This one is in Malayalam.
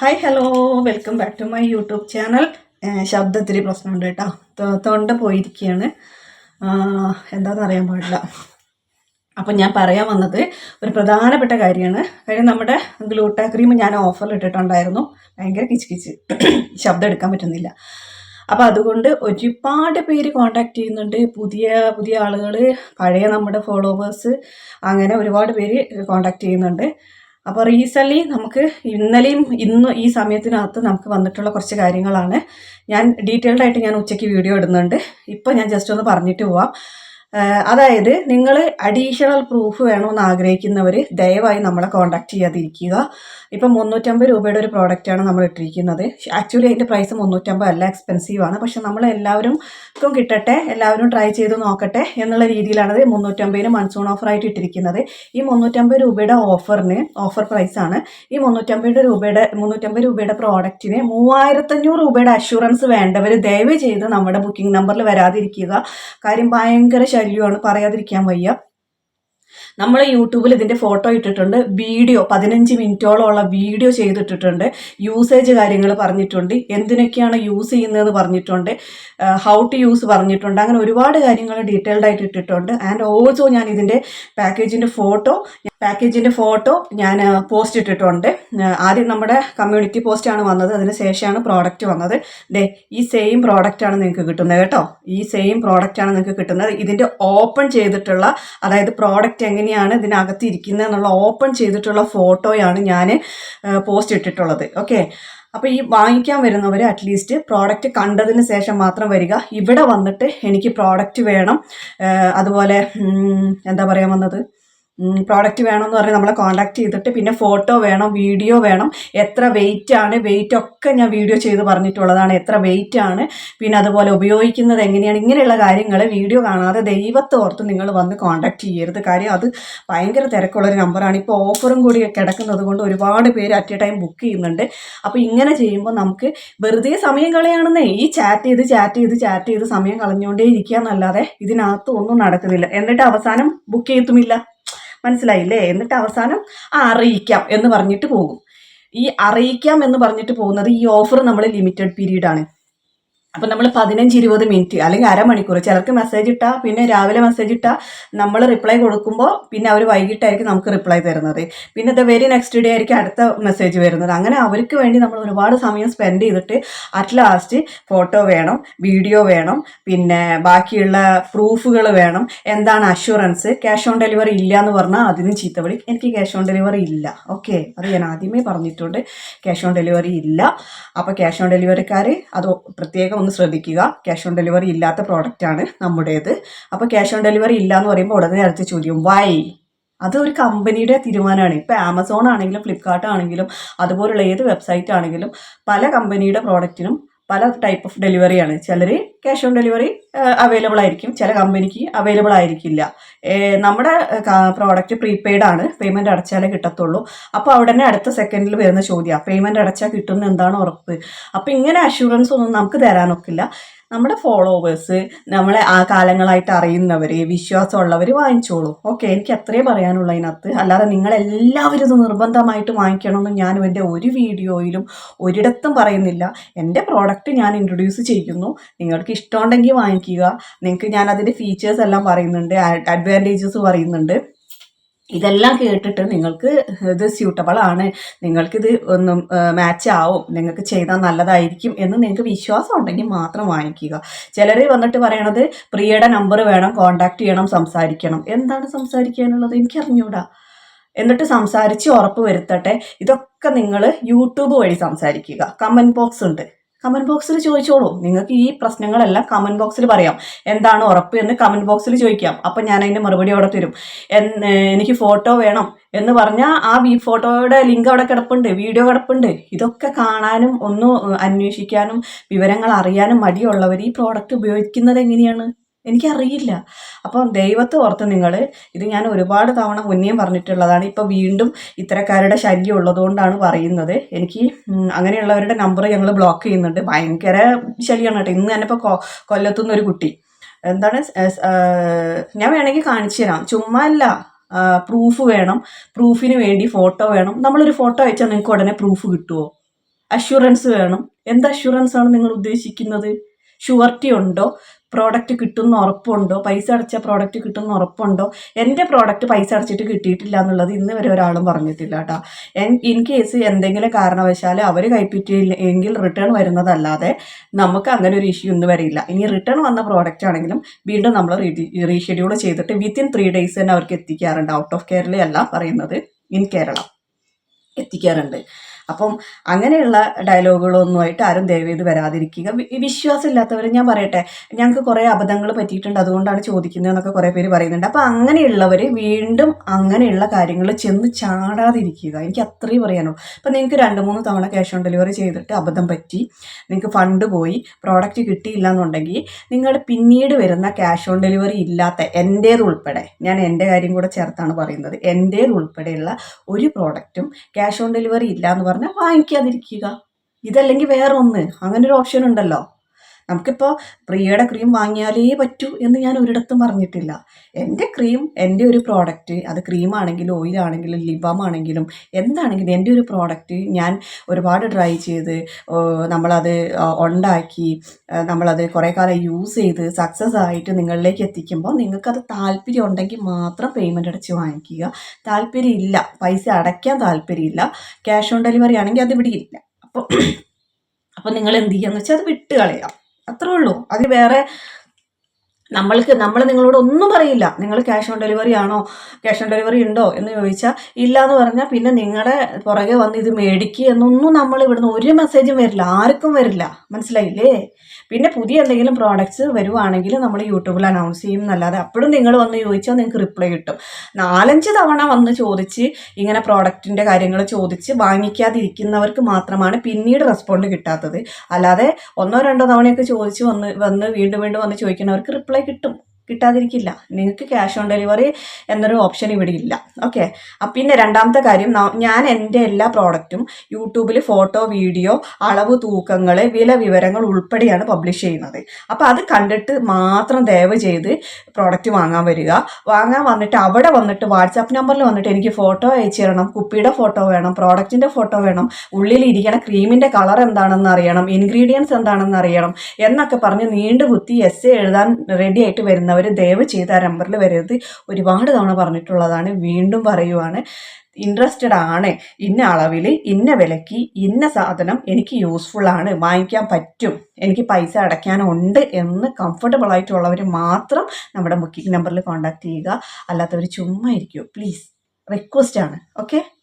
Hi hello welcome back to my YouTube channel ശബ്ദത്തിരി പ്രശ്നമുണ്ട് കേട്ടോ. തൊണ്ട പോയിരിക്കുകയാണ്. എന്താണെന്ന് അറിയാൻ പാടില്ല. അപ്പം ഞാൻ പറയാൻ വന്നത് ഒരു പ്രധാനപ്പെട്ട കാര്യമാണ്. കാര്യം നമ്മുടെ ഗ്ലൂട്ടാ ക്രീം ഞാൻ ഓഫറിൽ ഇട്ടിട്ടുണ്ടായിരുന്നു. ഭയങ്കര കിച്ച് കിച്ച്. ശബ്ദം എടുക്കാൻ പറ്റുന്നില്ല. അപ്പം അതുകൊണ്ട് ഒരുപാട് പേര് കോണ്ടാക്ട് ചെയ്യുന്നുണ്ട്. പുതിയ പുതിയ ആളുകൾ പഴയ നമ്മുടെ ഫോളോവേഴ്സ് അങ്ങനെ ഒരുപാട് പേര് കോണ്ടാക്ട് ചെയ്യുന്നുണ്ട്. അപ്പോൾ റീസെന്റ്ലി നമുക്ക് ഇന്നലെയും ഇന്നും ഈ സമയത്തിനകത്ത് നമുക്ക് വന്നിട്ടുള്ള കുറച്ച് കാര്യങ്ങളാണ്. ഞാൻ ഡീറ്റെയിൽഡായിട്ട് ഞാൻ ഉച്ചയ്ക്ക് വീഡിയോ ഇടുന്നുണ്ട്. ഇപ്പോൾ ഞാൻ ജസ്റ്റ് ഒന്ന് പറഞ്ഞിട്ട് പോവാം. അതായത് നിങ്ങൾ അഡീഷണൽ പ്രൂഫ് വേണമെന്ന് ആഗ്രഹിക്കുന്നവർ ദയവായി നമ്മളെ കോൺടാക്ട് ചെയ്യാതിരിക്കുക. ഇപ്പം മുന്നൂറ്റമ്പത് രൂപയുടെ ഒരു പ്രോഡക്റ്റാണ് നമ്മൾ ഇട്ടിരിക്കുന്നത്. ആക്ച്വലി അതിന്റെ പ്രൈസ് മുന്നൂറ്റമ്പത് അല്ല എക്സ്പെൻസീവ് ആണ്. പക്ഷെ നമ്മൾ എല്ലാവർക്കും കിട്ടട്ടെ എല്ലാവരും ട്രൈ ചെയ്ത് നോക്കട്ടെ എന്നുള്ള രീതിയിലാണത് മുന്നൂറ്റമ്പതിന് മൺസൂൺ ഓഫറായിട്ട് ഇട്ടിരിക്കുന്നത്. ഈ മുന്നൂറ്റമ്പത് രൂപയുടെ ഓഫറിന് ഓഫർ പ്രൈസാണ് ഈ മുന്നൂറ്റമ്പത് രൂപയുടെ മുന്നൂറ്റമ്പത് രൂപയുടെ പ്രോഡക്റ്റിന് മൂവായിരത്തഞ്ഞൂറ് രൂപയുടെ അഷുറൻസ് വേണ്ടവർ ദയവ് ചെയ്ത് നമ്മുടെ ബുക്കിംഗ് നമ്പറിൽ വരാതിരിക്കുക. കാര്യം ഭയങ്കര ശല്യമാണ് പറയാതിരിക്കാൻ വയ്യ. നമ്മൾ യൂട്യൂബിൽ ഇതിന്റെ ഫോട്ടോ ഇട്ടിട്ടുണ്ട്. വീഡിയോ പതിനഞ്ച് മിനിറ്റോളമുള്ള വീഡിയോ ചെയ്തിട്ടിട്ടുണ്ട്. യൂസേജ് കാര്യങ്ങൾ പറഞ്ഞിട്ടുണ്ട്. എന്തിനൊക്കെയാണ് യൂസ് ചെയ്യുന്നത് പറഞ്ഞിട്ടുണ്ട്. ഹൗ ടു യൂസ് പറഞ്ഞിട്ടുണ്ട്. അങ്ങനെ ഒരുപാട് കാര്യങ്ങൾ ഡീറ്റെയിൽഡ് ആയിട്ട് ഇട്ടിട്ടുണ്ട്. ആൻഡ് ഓൾസോ ഞാൻ ഇതിന്റെ പാക്കേജിന്റെ ഫോട്ടോ പാക്കേജിന്റെ ഫോട്ടോ ഞാൻ പോസ്റ്റ് ഇട്ടിട്ടുണ്ട്. ആദ്യം നമ്മുടെ കമ്മ്യൂണിറ്റി പോസ്റ്റാണ് വന്നത്. അതിന് ശേഷമാണ് പ്രോഡക്റ്റ് വന്നത്. ദേ ഈ സെയിം പ്രോഡക്റ്റാണ് നിങ്ങൾക്ക് കിട്ടുന്നത് കേട്ടോ. ഈ സെയിം പ്രോഡക്റ്റാണ് നിങ്ങൾക്ക് കിട്ടുന്നത്. ഇതിന്റെ ഓപ്പൺ ചെയ്തിട്ടുള്ള അതായത് പ്രോഡക്റ്റ് എങ്ങനെയാണ് ഇതിനകത്ത് ഇരിക്കുന്നത് എന്നുള്ള ഓപ്പൺ ചെയ്തിട്ടുള്ള ഫോട്ടോയാണ് ഞാൻ പോസ്റ്റ് ഇട്ടിട്ടുള്ളത്. ഓക്കെ അപ്പോൾ ഈ വാങ്ങിക്കാൻ വരുന്നവർ അറ്റ്ലീസ്റ്റ് പ്രോഡക്റ്റ് കണ്ടതിന് ശേഷം മാത്രം വരിക. ഇവിടെ വന്നിട്ട് എനിക്ക് പ്രോഡക്റ്റ് വേണം. അതുപോലെ എന്താ പറയാൻ വന്നത്? പ്രോഡക്റ്റ് വേണമെന്ന് പറഞ്ഞ് നമ്മളെ കോൺടാക്ട് ചെയ്തിട്ട് പിന്നെ ഫോട്ടോ വേണം വീഡിയോ വേണം. എത്ര വെയിറ്റ് ആണ് വെയിറ്റ് ഒക്കെ ഞാൻ വീഡിയോ ചെയ്ത് പറഞ്ഞിട്ടുള്ളതാണ്. എത്ര വെയിറ്റ് ആണ് പിന്നെ അതുപോലെ ഉപയോഗിക്കുന്നത് എങ്ങനെയാണ് ഇങ്ങനെയുള്ള കാര്യങ്ങൾ വീഡിയോ കാണാതെ ദൈവത്തെ ഓർത്ത് നിങ്ങൾ വന്ന് കോൺടാക്ട് ചെയ്യരുത്. കാര്യം അത് ഭയങ്കര തിരക്കുള്ളൊരു നമ്പറാണ് ഇപ്പോൾ ഓഫറും കൂടി കിടക്കുന്നത് കൊണ്ട് ഒരുപാട് പേര് അറ്റ് എ ടൈം ബുക്ക് ചെയ്യുന്നുണ്ട്. അപ്പോൾ ഇങ്ങനെ ചെയ്യുമ്പോൾ നമുക്ക് വെറുതെ സമയം കളയാണെന്നേ. ഈ ചാറ്റ് ചെയ്ത് ചാറ്റ് ചെയ്ത് ചാറ്റ് ചെയ്ത് സമയം കളഞ്ഞുകൊണ്ടേ ഇരിക്കുക എന്നല്ലാതെ ഇതിനകത്ത് ഒന്നും നടക്കുന്നില്ല. എന്നിട്ട് അവസാനം ബുക്ക് ചെയ്യത്തുമില്ല. മനസ്സിലായില്ലേ? എന്നിട്ട് അവസാനം ആ അറിയിക്കാം എന്ന് പറഞ്ഞിട്ട് പോകും. ഈ അറിയിക്കാം എന്ന് പറഞ്ഞിട്ട് പോകുന്നത് ഈ ഓഫർ നമ്മൾ ലിമിറ്റഡ് പീരീഡ് ആണ്. അപ്പം നമ്മൾ പതിനഞ്ച് ഇരുപത് മിനിറ്റ് അല്ലെങ്കിൽ അരമണിക്കൂർ. ചിലർക്ക് മെസ്സേജ് ഇട്ടാ പിന്നെ രാവിലെ മെസ്സേജ് ഇട്ടാൽ നമ്മൾ റിപ്ലൈ കൊടുക്കുമ്പോൾ പിന്നെ അവർ വൈകിട്ടായിരിക്കും നമുക്ക് റിപ്ലൈ തരുന്നത്. പിന്നെ ദ വെരി നെക്സ്റ്റ് ഡേ ആയിരിക്കും അടുത്ത മെസ്സേജ് വരുന്നത്. അങ്ങനെ അവർക്ക് വേണ്ടി നമ്മൾ ഒരുപാട് സമയം സ്പെൻഡ് ചെയ്തിട്ട് അറ്റ് ലാസ്റ്റ് ഫോട്ടോ വേണം വീഡിയോ വേണം പിന്നെ ബാക്കിയുള്ള പ്രൂഫുകൾ വേണം. എന്താണ് അഷുറൻസ് ക്യാഷ് ഓൺ ഡെലിവറി ഇല്ല എന്ന് പറഞ്ഞാൽ അതിനും ചീത്ത വിളി. എനിക്ക് ക്യാഷ് ഓൺ ഡെലിവറി ഇല്ല. ഓക്കെ അത് ഞാൻ ആദ്യമേ പറഞ്ഞിട്ടുണ്ട്. ക്യാഷ് ഓൺ ഡെലിവറി ഇല്ല. അപ്പോൾ ക്യാഷ് ഓൺ ഡെലിവറിക്കാർ അത് പ്രത്യേകം ഒന്ന് ശ്രദ്ധിക്കുക. ക്യാഷ് ഓൺ ഡെലിവറി ഇല്ലാത്ത പ്രോഡക്റ്റാണ് നമ്മുടേത്. അപ്പോൾ ക്യാഷ് ഓൺ ഡെലിവറി ഇല്ല എന്ന് പറയുമ്പോൾ ഉടനെ നേരത്തെ ചോദ്യം വൈ അത് ഒരു കമ്പനിയുടെ തീരുമാനമാണ് ഇപ്പോൾ ആമസോൺ ആണെങ്കിലും ഫ്ലിപ്കാർട്ട് ആണെങ്കിലും അതുപോലുള്ള ഏത് വെബ്സൈറ്റ് ആണെങ്കിലും പല കമ്പനിയുടെ പ്രോഡക്റ്റിനും പല ടൈപ്പ് ഓഫ് ഡെലിവറിയാണ് ചിലർ ക്യാഷ് ഓൺ ഡെലിവറി അവൈലബിൾ ആയിരിക്കും. ചില കമ്പനിക്ക് അവൈലബിൾ ആയിരിക്കില്ല. നമ്മുടെ പ്രോഡക്റ്റ് പ്രീപെയ്ഡ് ആണ്. പേയ്മെന്റ് അടച്ചാലേ കിട്ടത്തുള്ളൂ. അപ്പോൾ അവിടെ തന്നെ അടുത്ത സെക്കൻഡിൽ വരുന്ന ചോദ്യമാണ് പേയ്മെന്റ് അടച്ചാൽ കിട്ടുന്ന എന്താണ് ഉറപ്പ്? അപ്പോൾ ഇങ്ങനെ അഷുറൻസ് ഒന്നും നമുക്ക് തരാനൊക്കില്ല. നമ്മുടെ ഫോളോവേഴ്സ് നമ്മളെ ആ കാലങ്ങളായിട്ട് അറിയുന്നവർ വിശ്വാസമുള്ളവർ വാങ്ങിച്ചോളൂ. ഓക്കെ എനിക്ക് അത്രേ പറയാനുള്ളൂ അതിനകത്ത്. അല്ലാതെ നിങ്ങളെല്ലാവരും ഇത് നിർബന്ധമായിട്ട് വാങ്ങിക്കണമെന്ന് ഞാൻ എന്റെ ഒരു വീഡിയോയിലും ഒരിടത്തും പറയുന്നില്ല. എന്റെ പ്രോഡക്റ്റ് ഞാൻ ഇൻട്രൊഡ്യൂസ് ചെയ്യുന്നു. നിങ്ങൾക്ക് ഇഷ്ടമുണ്ടെങ്കിൽ വാങ്ങിക്കുക. നിങ്ങൾക്ക് ഞാൻ അതിന്റെ ഫീച്ചേഴ്സ് എല്ലാം പറയുന്നുണ്ട് അഡ്വാന്റേജസ് പറയുന്നുണ്ട്. ഇതെല്ലാം കേട്ടിട്ട് നിങ്ങൾക്ക് ഇത് സ്യൂട്ടബിൾ ആണ്. നിങ്ങൾക്കിത് ഒന്നും മാച്ച് ആവും. നിങ്ങൾക്ക് ചെയ്താൽ നല്ലതായിരിക്കും എന്ന് നിങ്ങൾക്ക് വിശ്വാസം ഉണ്ടെങ്കിൽ മാത്രം വാങ്ങിക്കുക. ചിലർ വന്നിട്ട് പറയണത് പ്രിയയുടെ നമ്പർ വേണം കോണ്ടാക്ട് ചെയ്യണം സംസാരിക്കണം. എന്താണ് സംസാരിക്കാനുള്ളത്? എനിക്കറിഞ്ഞൂടാ. എന്നിട്ട് സംസാരിച്ച് ഉറപ്പ് വരുത്തട്ടെ. ഇതൊക്കെ നിങ്ങൾ യൂട്യൂബ് വഴി സംസാരിക്കുക. കമന്റ് ബോക്സ് ഉണ്ട്. കമന്റ് ബോക്സിൽ ചോദിച്ചോളൂ. നിങ്ങൾക്ക് ഈ പ്രശ്നങ്ങളെല്ലാം കമന്റ് ബോക്സിൽ പറയാം. എന്താണ് ഉറപ്പ് എന്ന് കമന്റ് ബോക്സിൽ ചോദിക്കാം. അപ്പം ഞാൻ അതിന്റെ മറുപടി അവിടെ തരും. എനിക്ക് ഫോട്ടോ വേണം എന്ന് പറഞ്ഞാൽ ആ വി ഫോട്ടോയുടെ ലിങ്ക് അവിടെ കിടപ്പുണ്ട്. വീഡിയോ കിടപ്പുണ്ട്. ഇതൊക്കെ കാണാനും ഒന്ന് അന്വേഷിക്കാനും വിവരങ്ങൾ അറിയാനും മടിയുള്ളവർ ഈ പ്രോഡക്റ്റ് ഉപയോഗിക്കുന്നത് എങ്ങനെയാണ്? എനിക്കറിയില്ല. അപ്പോൾ ദൈവത്തെ ഓർത്ത് നിങ്ങൾ ഇത് ഞാൻ ഒരുപാട് തവണ മുന്നേയും പറഞ്ഞിട്ടുള്ളതാണ്. ഇപ്പോൾ വീണ്ടും ഇത്തരക്കാരുടെ ശല്യം ഉള്ളതുകൊണ്ടാണ് പറയുന്നത്. എനിക്ക് അങ്ങനെയുള്ളവരുടെ നമ്പർ ഞങ്ങൾ ബ്ലോക്ക് ചെയ്യുന്നുണ്ട്. ഭയങ്കര ശല്യമാണ് കേട്ടോ. ഇന്ന് തന്നെ ഇപ്പോൾ കൊ ഒരു കുട്ടി. എന്താണ് ഞാൻ വേണമെങ്കിൽ കാണിച്ചു തരാം. ചുമ്മാ അല്ല. പ്രൂഫ് വേണം. പ്രൂഫിന് വേണ്ടി ഫോട്ടോ വേണം. നമ്മളൊരു ഫോട്ടോ അയച്ചാൽ നിങ്ങൾക്ക് ഉടനെ പ്രൂഫ് കിട്ടുമോ അഷുറൻസ് വേണം. എന്ത് അഷുറൻസ് ആണ് നിങ്ങൾ ഉദ്ദേശിക്കുന്നത്? ഷുവർട്ടി ഉണ്ടോ? പ്രോഡക്റ്റ് കിട്ടുന്ന ഉറപ്പുണ്ടോ? പൈസ അടച്ച പ്രോഡക്റ്റ് കിട്ടുന്ന ഉറപ്പുണ്ടോ? എന്റെ പ്രോഡക്റ്റ് പൈസ അടച്ചിട്ട് കിട്ടിയിട്ടില്ല എന്നുള്ളത് ഇന്ന് വരെ ഒരാളും പറഞ്ഞിട്ടില്ല കേട്ടോ. ഇൻ കേസ് എന്തെങ്കിലും കാരണവശാൽ അവർ കൈപ്പറ്റിയില്ല എങ്കിൽ റിട്ടേൺ വരുന്നതല്ലാതെ നമുക്ക് അങ്ങനെ ഒരു ഇഷ്യൂ ഒന്നും വരില്ല ഇനി റിട്ടേൺ വന്ന പ്രോഡക്റ്റ് ആണെങ്കിലും വീണ്ടും നമ്മൾ റീഷെഡ്യൂൾ ചെയ്തിട്ട് വിത്തിൻ ത്രീ ഡേയ്സ് തന്നെ അവർക്ക് എത്തിക്കാറുണ്ട്. ഔട്ട് ഓഫ് കേരളയല്ല പറയുന്നത്. ഇൻ കേരള എത്തിക്കാറുണ്ട്. അപ്പം അങ്ങനെയുള്ള ഡയലോഗുകളൊന്നുമായിട്ട് ആരും ദയവേത് വരാതിരിക്കുക. വി- വിശ്വാസമില്ലാത്തവർ ഞാൻ പറയട്ടെ ഞങ്ങൾക്ക് കുറേ അബദ്ധങ്ങൾ പറ്റിയിട്ടുണ്ട് അതുകൊണ്ടാണ് ചോദിക്കുന്നതെന്നൊക്കെ കുറേ പേര് പറയുന്നുണ്ട്. അപ്പം അങ്ങനെയുള്ളവർ വീണ്ടും അങ്ങനെയുള്ള കാര്യങ്ങൾ ചെന്ന് ചാടാതിരിക്കുക. എനിക്ക് അത്രയും പറയാനുള്ളൂ. അപ്പം നിങ്ങൾക്ക് രണ്ട് മൂന്ന് തവണ ക്യാഷ് ഓൺ ഡെലിവറി ചെയ്തിട്ട് അബദ്ധം പറ്റി നിങ്ങൾക്ക് ഫണ്ട് പോയി പ്രോഡക്റ്റ് കിട്ടിയില്ല എന്നുണ്ടെങ്കിൽ നിങ്ങൾ പിന്നീട് വരുന്ന ക്യാഷ് ഓൺ ഡെലിവറി ഇല്ലാത്ത എന്റേത് ഉൾപ്പെടെ ഞാൻ എന്റെ കാര്യം കൂടെ ചേർത്താണ് പറയുന്നത് എന്റേത് ഉൾപ്പെടെയുള്ള ഒരു പ്രോഡക്റ്റും ക്യാഷ് ഓൺ ഡെലിവറി ഇല്ല എന്ന് പറഞ്ഞാൽ വാങ്ങിക്കാതിരിക്കുക. ഇതല്ലെങ്കിൽ വേറൊന്ന്. ഒന്ന് അങ്ങനെ ഒരു ഓപ്ഷൻ ഉണ്ടല്ലോ. നമുക്കിപ്പോൾ പ്രിയയുടെ ക്രീം വാങ്ങിയാലേ പറ്റൂ എന്ന് ഞാൻ ഒരിടത്തും പറഞ്ഞിട്ടില്ല. എന്റെ ക്രീം എന്റെ ഒരു പ്രോഡക്റ്റ് അത് ക്രീം ആണെങ്കിലും ഓയിലാണെങ്കിലും ലിബാം ആണെങ്കിലും എന്താണെങ്കിലും എന്റെ ഒരു പ്രോഡക്റ്റ് ഞാൻ ഒരുപാട് ട്രൈ ചെയ്ത് നമ്മളത് ഉണ്ടാക്കി നമ്മളത് കുറേ കാലം യൂസ് ചെയ്ത് സക്സസ് ആയിട്ട് നിങ്ങളിലേക്ക് എത്തിക്കുമ്പോൾ നിങ്ങൾക്കത് താല്പര്യം ഉണ്ടെങ്കിൽ മാത്രം പേയ്മെന്റ് അടച്ച് വാങ്ങിക്കുക. താല്പര്യം ഇല്ല. പൈസ അടയ്ക്കാൻ താല്പര്യമില്ല ക്യാഷ് ഓൺ ഡെലിവറി ആണെങ്കിൽ അത് ഇവിടെ ഇല്ല അപ്പോൾ അപ്പോൾ നിങ്ങൾ എന്ത് ചെയ്യുക എന്ന് വെച്ചാൽ അത് വിട്ട് കളയാം അത്രേ ഉള്ളൂ. അതിൽ വേറെ നമ്മൾക്ക് നമ്മൾ നിങ്ങളോട് ഒന്നും പറയില്ല. നിങ്ങൾ ക്യാഷ് ഓൺ ഡെലിവറി ആണോ? ക്യാഷ് ഓൺ ഡെലിവറി ഉണ്ടോ? എന്ന് ചോദിച്ചാൽ ഇല്ല എന്ന് പറഞ്ഞാൽ പിന്നെ നിങ്ങളുടെ പുറകെ വന്ന് ഇത് മേടിക്കുക എന്നൊന്നും നമ്മൾ ഇവിടുന്ന് ഒരു മെസ്സേജും വരില്ല. ആർക്കും വരില്ല. മനസ്സിലായില്ലേ? പിന്നെ പുതിയ എന്തെങ്കിലും പ്രോഡക്റ്റ്സ് വരുവാണെങ്കിൽ നമ്മൾ യൂട്യൂബിൽ അനൗൺസ് ചെയ്യും എന്നല്ലാതെ അപ്പോഴും നിങ്ങൾ വന്ന് ചോദിച്ചാൽ നിങ്ങൾക്ക് റിപ്ലൈ കിട്ടും. നാലഞ്ച് തവണ വന്ന് ചോദിച്ച് ഇങ്ങനെ പ്രോഡക്റ്റിന്റെ കാര്യങ്ങൾ ചോദിച്ച് വാങ്ങിക്കാതിരിക്കുന്നവർക്ക് മാത്രമാണ് പിന്നീട് റെസ്പോണ്ട് കിട്ടാത്തത്. അല്ലാതെ ഒന്നോ രണ്ടോ തവണയൊക്കെ ചോദിച്ച് വന്ന് വന്ന് വീണ്ടും വീണ്ടും വന്ന് ചോദിക്കുന്നവർക്ക് റിപ്ലൈ കിട്ടും. കിട്ടാതിരിക്കില്ല. നിങ്ങൾക്ക് ക്യാഷ് ഓൺ ഡെലിവറി എന്നൊരു ഓപ്ഷൻ ഇവിടെ ഇല്ല. ഓക്കെ അപ്പം പിന്നെ രണ്ടാമത്തെ കാര്യം ഞാൻ എന്റെ എല്ലാ പ്രോഡക്റ്റും യൂട്യൂബിൽ ഫോട്ടോ വീഡിയോ അളവ് തൂക്കങ്ങൾ വില വിവരങ്ങൾ ഉൾപ്പെടെയാണ് പബ്ലിഷ് ചെയ്യുന്നത്. അപ്പോൾ അത് കണ്ടിട്ട് മാത്രം ദയവ് ചെയ്ത് പ്രോഡക്റ്റ് വാങ്ങാൻ വരിക. വാങ്ങാൻ വന്നിട്ട് അവിടെ വന്നിട്ട് വാട്സാപ്പ് നമ്പറിൽ വന്നിട്ട് എനിക്ക് ഫോട്ടോ അയച്ചു തരണം കുപ്പിയുടെ ഫോട്ടോ വേണം പ്രോഡക്റ്റിന്റെ ഫോട്ടോ വേണം ഉള്ളിൽ ക്രീമിന്റെ കളർ എന്താണെന്ന് അറിയണം ഇൻഗ്രീഡിയൻസ് എന്താണെന്ന് അറിയണം എന്നൊക്കെ പറഞ്ഞ് നീണ്ടു കുത്തി എസ് എഴുതാൻ റെഡി ആയിട്ട് വരുന്നവർ ദയവ് ചെയ്ത് ആ നമ്പറിൽ വരരുത്. ഒരുപാട് തവണ പറഞ്ഞിട്ടുള്ളതാണ് വീണ്ടും പറയുവാണ്. ഇൻട്രസ്റ്റഡ് ആണ്. ഇന്ന അളവിൽ ഇന്ന വിലയ്ക്ക് ഇന്ന സാധനം എനിക്ക് യൂസ്ഫുൾ ആണ്. വാങ്ങിക്കാൻ പറ്റും. എനിക്ക് പൈസ അടയ്ക്കാനുണ്ട് എന്ന് കംഫർട്ടബിൾ ആയിട്ടുള്ളവർ മാത്രം നമ്മുടെ ബുക്കിംഗ് നമ്പറിൽ കോൺടാക്ട് ചെയ്യുക. അല്ലാത്തവർ ചുമ്മാ ഇരിക്കുമോ പ്ലീസ് റിക്വസ്റ്റ് ആണ്. ഓക്കെ